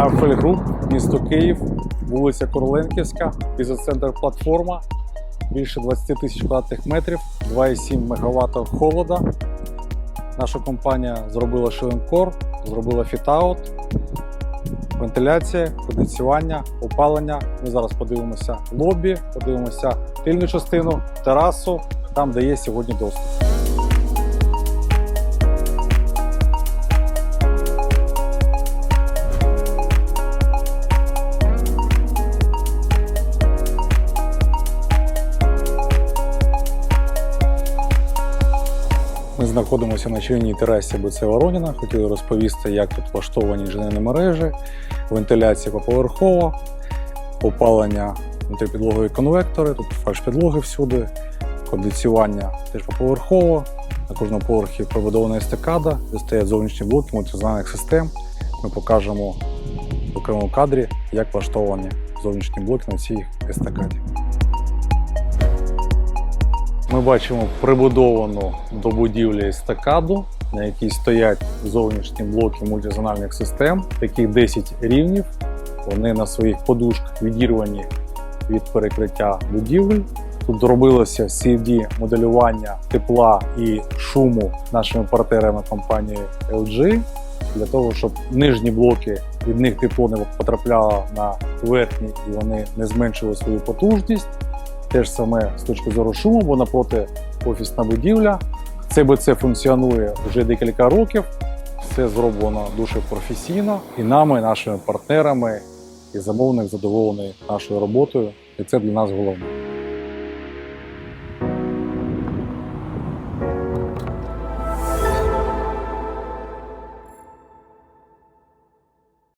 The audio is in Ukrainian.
Eiffel Group, місто Київ, вулиця Короленківська, бізнес-центр Платформа, більше 20 тисяч квадратних метрів, 2,7 МВт холода. Наша компанія зробила шиленкор, зробила фітаут, вентиляція, кондиціювання, опалення. Ми зараз подивимося лобі, подивимося тильну частину, терасу, там, де є сьогодні доступ. Знаходимося на чільній терасі БЦ Вороніна. Хотіли розповісти, як тут влаштовані інженерні мережі, вентиляція поповерхова, опалення внутріпідлогові конвектори, тут фальш підлоги всюди, кондиціювання теж поповерхово. На кожному поверхі побудована естакада, де стоять зовнішні блоки мультизональних систем. Ми покажемо в окремому кадрі, як влаштовані зовнішні блоки на цій естакаді. Ми бачимо прибудовану до будівлі естакаду, на якій стоять зовнішні блоки мультизональних систем. Таких 10 рівнів. Вони на своїх подушках відірвані від перекриття будівель. Тут робилося cfd моделювання тепла і шуму нашими партнерами компанії LG для того, щоб нижні блоки від них тепло не потрапляло на верхні і вони не зменшили свою потужність. Те ж саме з точки зору шуму, бо напроти офісна будівля. ЦБЦ функціонує вже декілька років. Все зроблено дуже професійно і нами, нашими партнерами, і замовник задоволений нашою роботою. І це для нас головне.